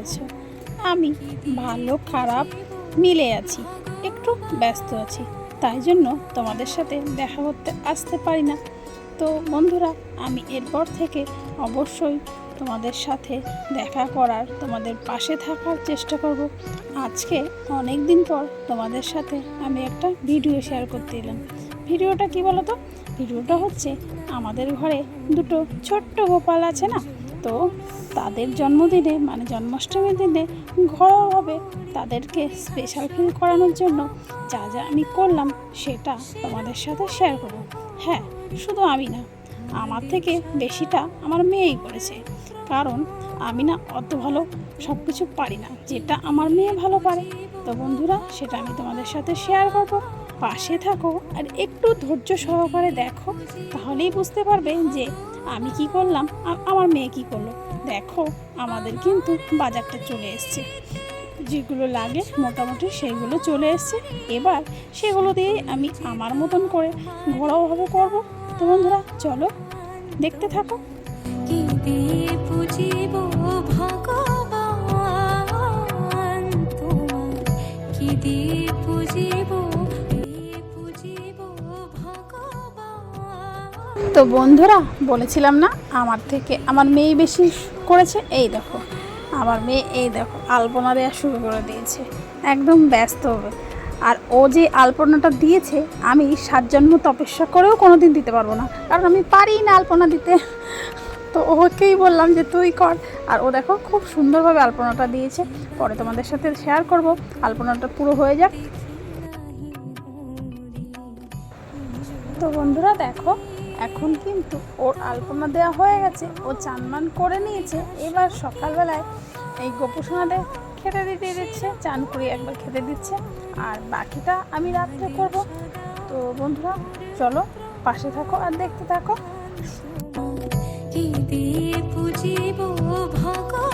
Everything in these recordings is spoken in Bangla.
আছো। আমি ভালো, খারাপ মিলে আছি, একটু ব্যস্ত আছি। তাই জন্য তোমাদের সাথে দেখা করতে আসতে পারি না। তো বন্ধুরা, আমি এরপর থেকে অবশ্যই তোমাদের সাথে দেখা করার, তোমাদের পাশে থাকার চেষ্টা করব। আজকে অনেক দিন পর তোমাদের সাথে আমি একটা ভিডিও শেয়ার করতে এলাম। ভিডিওটা কি বলো তো ভিডিওটা হচ্ছে আমাদের ঘরে দুটো ছোট্ট গোপাল আছে না? তো তাদের জন্মদিনে মানে জন্মাষ্টমীর দিনে ঘরোয়াভাবে তাদেরকে স্পেশাল ফিল করানোর জন্য যা যা আমি করলাম সেটা তোমাদের সাথে শেয়ার করব। হ্যাঁ শুধু আমি না, আমার থেকে বেশিটা আমার মেয়েই করেছে। কারণ আমি না অত ভালো সব কিছু পারি না, যেটা আমার মেয়ে ভালো পারে। তো বন্ধুরা, সেটা আমি তোমাদের সাথে শেয়ার করব। পাশে থাকো আর একটু ধৈর্য সহকারে দেখো, তাহলেই বুঝতে পারবে যে আমি কি করলাম আর আমার মেয়ে কি করল। দেখো আমাদের কিন্তু বাজারটা চলে এসছে। যেগুলো লাগে মোটামুটি সেগুলো চলে এসছে। এবার সেগুলো দিয়ে আমি আমার মতন করে ঘোরাওভাবে করব। তো বন্ধুরা চলো দেখতে থাকো। কি দিয়ে পুজিব ভগবান তোমার কি দিয়ে পুজিব পুজিব তো বন্ধুরা বলেছিলাম না আমার থেকে আমার মেয়ে বেশি করেছে? এই দেখো। আমার মেয়ে, এই দেখো, আলপনা দেওয়া শুরু করে দিয়েছে। একদম ব্যস্ত হবে আর ও যে আলপনাটা দিয়েছে, আমি সাত জন্ম তপস্যা করেও কোনো দিন দিতে পারব না। কারণ আমি পারি না আলপনা দিতে। তো ওকেই বললাম যে, তুই কর। আর ও দেখো, খুব সুন্দরভাবে আলপনাটা দিয়েছে। পরে তোমাদের সাথে শেয়ার করব। আলপনাটা পুরো হয়ে যাক। তো বন্ধুরা, দেখো এখন কিন্তু ওর আলপনা দেওয়া হয়ে গেছে, ও চানমান করে নিয়েছে। এবার সকালবেলায় এই গোপুসোনাদের খেতে দিতে দিচ্ছে, চান করে একবার খেতে দিচ্ছে। আর বাকিটা আমি রাত্রে করব। তো বন্ধুরা, চলো পাশে থাকো আর দেখতে থাকো। কি দিয়ে পুজিব ভগবান?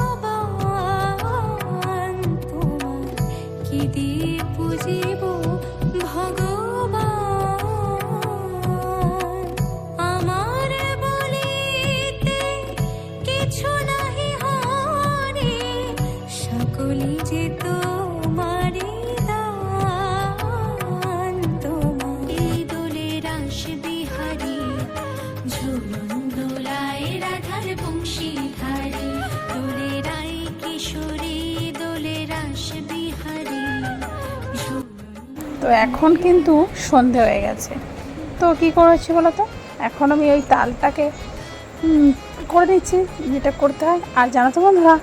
রাধার রায় কিশোরী দোলে রাস বিহারী। তো এখন কিন্তু সন্ধে হয়ে গেছে। তো কি করেছি বলো তো এখন আমি ওই তালটাকে করে দিচ্ছি, যেটা করতে হয়। আর জানো তো বন্ধুরা,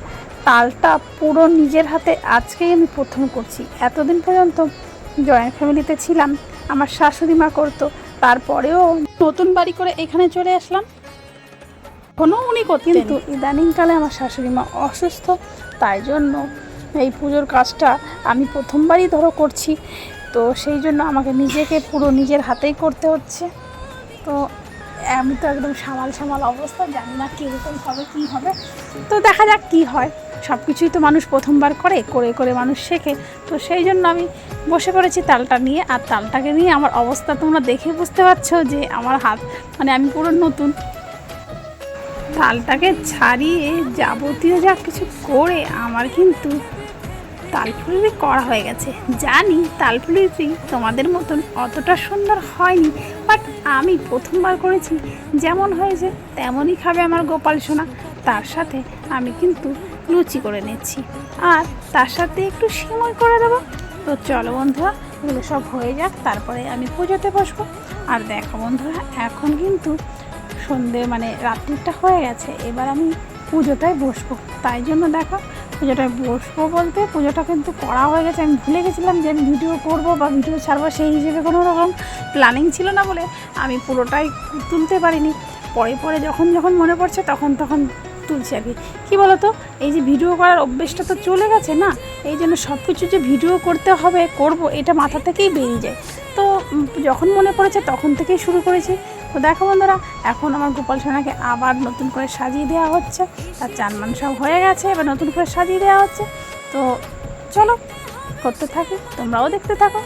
তালটা পুরো নিজের হাতে আজকেই আমি প্রথম করছি। এতদিন পর্যন্ত জয়েন্ট ফ্যামিলিতে ছিলাম, আমার শাশুড়ি মা করতো, তারপরেও নতুন বাড়ি করে এখানে চলে আসলাম। এখনও উনি করতেন। কিন্তু ইদানিংকালে আমার শাশুড়ি মা অসুস্থ, তাই জন্য এই পুজোর কাজটা আমি প্রথমবারই ধরো করছি। তো সেই জন্য আমাকে নিজেকে পুরো নিজের হাতেই করতে হচ্ছে। তো আমি তো একদম সামাল সামাল অবস্থা, জানি না কীরকম হবে, কী হবে। তো দেখা যাক কী হয়। সব কিছুই তো মানুষ প্রথমবার করে করে করে মানুষ শেখে। তো সেই জন্য আমি বসে পড়েছি তালটা নিয়ে। আর তালটাকে নিয়ে আমার অবস্থা তোমরা দেখে বুঝতে পারছ যে আমার হাত মানে আমি পুরো নতুন। তালটাকে ছাড়িয়ে যাবতীয় যা কিছু করে আমার কিন্তু তালফুলি করা হয়ে গেছে। জানি তালফুলিটি তোমাদের মতন অতটা সুন্দর হয়নি বাট আমি প্রথমবার করেছি। যেমন হয়েছে, তেমনই খাবে আমার গোপাল সোনা। তার সাথে আমি কিন্তু লুচি করে নিচ্ছি। আর তার সাথে একটু সিমই করে দেবো। তো চলো বন্ধুরা, এগুলো সব হয়ে যাক, তারপরে আমি পুজোতে বসবো। আর দেখো বন্ধুরা, এখন কিন্তু সন্ধে মানে রাত্রিটা হয়ে গেছে, এবার আমি পুজোটায় বসবো। তাই জন্য দেখো, পুজোটায় বসবো বলতে পুজোটা কিন্তু করা হয়ে গেছে। আমি ভুলে গেছিলাম যে আমি ভিডিও করব বা ভিডিও ছাড়বো, সেই হিসেবে কোনো রকম প্ল্যানিং ছিল না বলে আমি পুরোটাই তুলতে পারিনি। পরে পরে যখন যখন মনে পড়ছে তখন তখন তুলছি আর কি। কী বলতো, এই যে ভিডিও করার অভ্যেসটা তো চলে গেছে না, এই জন্য সব কিছু যে ভিডিও করতে হবে, করব, এটা মাথা থেকেই বেরিয়ে যায়। তো যখন মনে পড়েছে তখন থেকেই শুরু করেছি। তো দেখো বন্ধুরা, এখন আমার গোপাল সোনাকে আবার নতুন করে সাজিয়ে দেওয়া হচ্ছে। আর চানমান সব হয়ে গেছে, এবার নতুন করে সাজিয়ে দেওয়া হচ্ছে। তো চলো, করতে থাকি, তোমরাও দেখতে থাকো।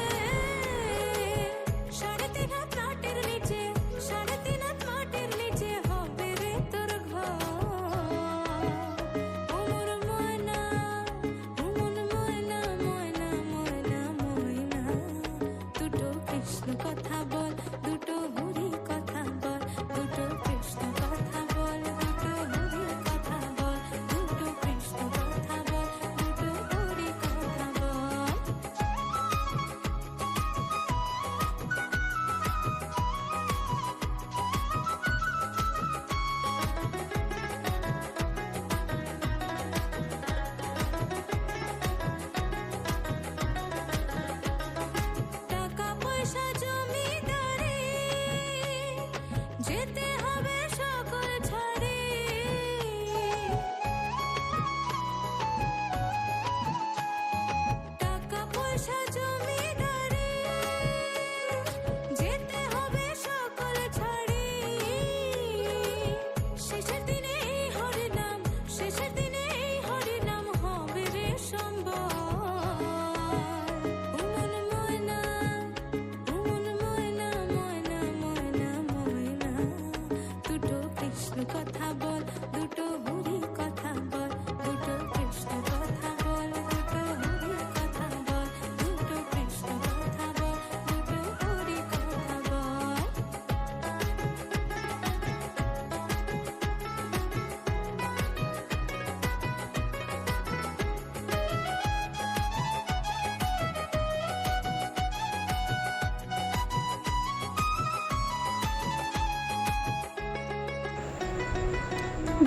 দুটো বুড়ি কথা বল দুটো কৃষ্ণ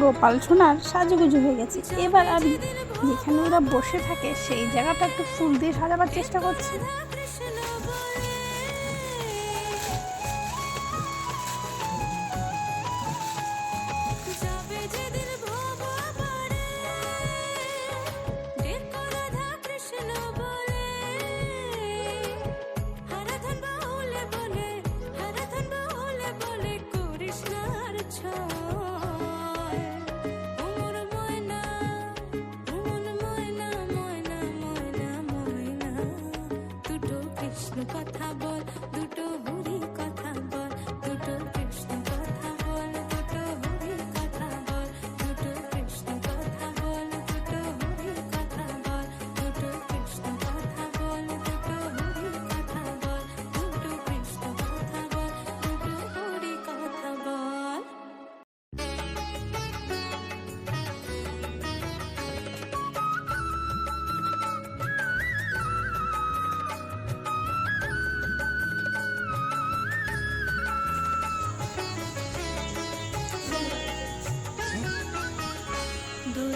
গোপাল সোনার সাজুগুজু হয়ে গেছে। এবার আমি যেখানে ওরা বসে থাকে, সেই জায়গাটা একটু ফুল দিয়ে সাজাবার চেষ্টা করছি।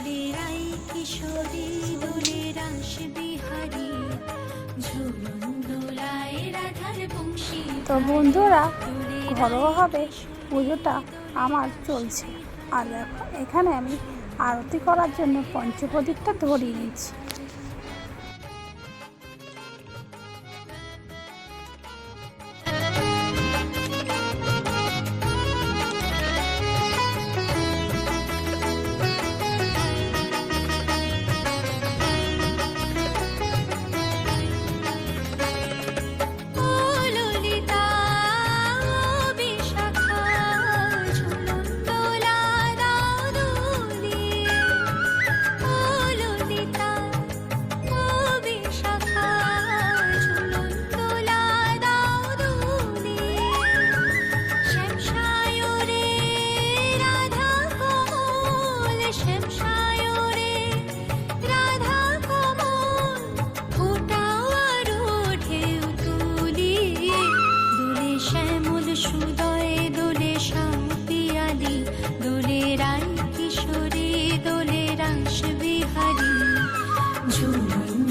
আই কিশোরী দোলের রাস বিহারী ঝুলন দোলায় রাধার বংশী তো বন্ধুরা ঘরোয়াভাবে পুজোটা আমার চলছে। আর দেখো এখানে আমি আরতি করার জন্য পঞ্চপ্রদীপটা ধরিয়ে নিচ্ছি।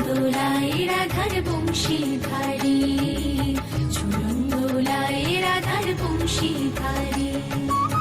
দোলায় রাধার বংশীধারী। ঝুলন দোলায় রাধার বংশীধারী। ও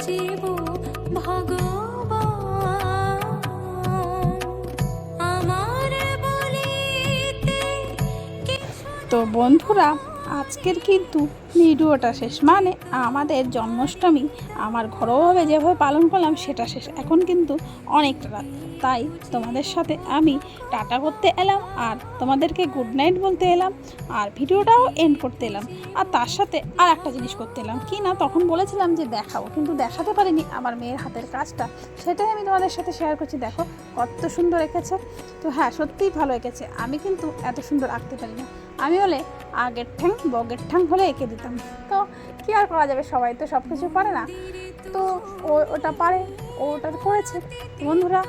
আমার তো বন্ধুরা, আজকের কিন্তু ভিডিওটা শেষ। মানে আমাদের জন্মাষ্টমী, আমার ঘরোয়াভাবে যেভাবে পালন করলাম, সেটা শেষ। এখন কিন্তু অনেকটা রাত তাই তোমাদের সাথে আমি টাটা করতে এলাম আর তোমাদেরকে গুড নাইট বলতে এলাম আর ভিডিওটাও এন্ড করতে এলাম। আর তার সাথে আর একটা জিনিস করতে এলাম। কি না? তখন বলেছিলাম যে দেখাবো, কিন্তু দেখাতে পারিনি আমার মেয়ের হাতের কাজটা। সেটাই আমি তোমাদের সাথে শেয়ার করছি। দেখো, কত সুন্দর এঁকেছে। তো হ্যাঁ সত্যিই ভালো এঁকেছে। আমি কিন্তু এত সুন্দর আঁকতে পারি না আমি হলে আগের ঠ্যাং, বগের ঠ্যাং হলে এঁকে দিতাম। তো কী আর করা যাবে? সবাই তো সব কিছু পারে না। তো ও ওটা পারে, ও ওটা করেছে। বন্ধুরা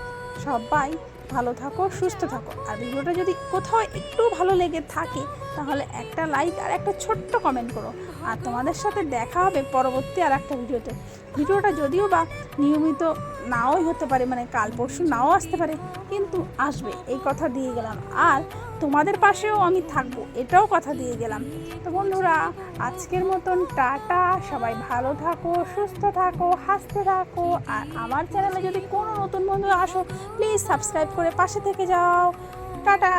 সবাই ভালো থাকো সুস্থ থাকো। আর ভিডিওটা যদি কোথাও একটু ভালো লেগে থাকে তাহলে একটা লাইক আর একটা ছোট্ট কমেন্ট করো। আর তোমাদের সাথে দেখা হবে পরবর্তী আর একটা ভিডিওতে। ভিডিওটা যদিও বা নিয়মিত নাও হতে পারে মানে কাল পরশু নাও আসতে পারে, কিন্তু আসবে, এই কথা দিয়ে গেলাম। আর তোমাদের পাশেও আমি থাকব, এটাও কথা দিয়ে গেলাম। তো বন্ধুরা, আজকের মতন টাটা, সবাই ভালো থাকো, সুস্থ থাকো, হাসতে থাকো। আর আমার চ্যানেলে যদি কোনো নতুন বন্ধু আসো প্লিজ সাবস্ক্রাইব করে পাশে থেকে যাও। টাটা!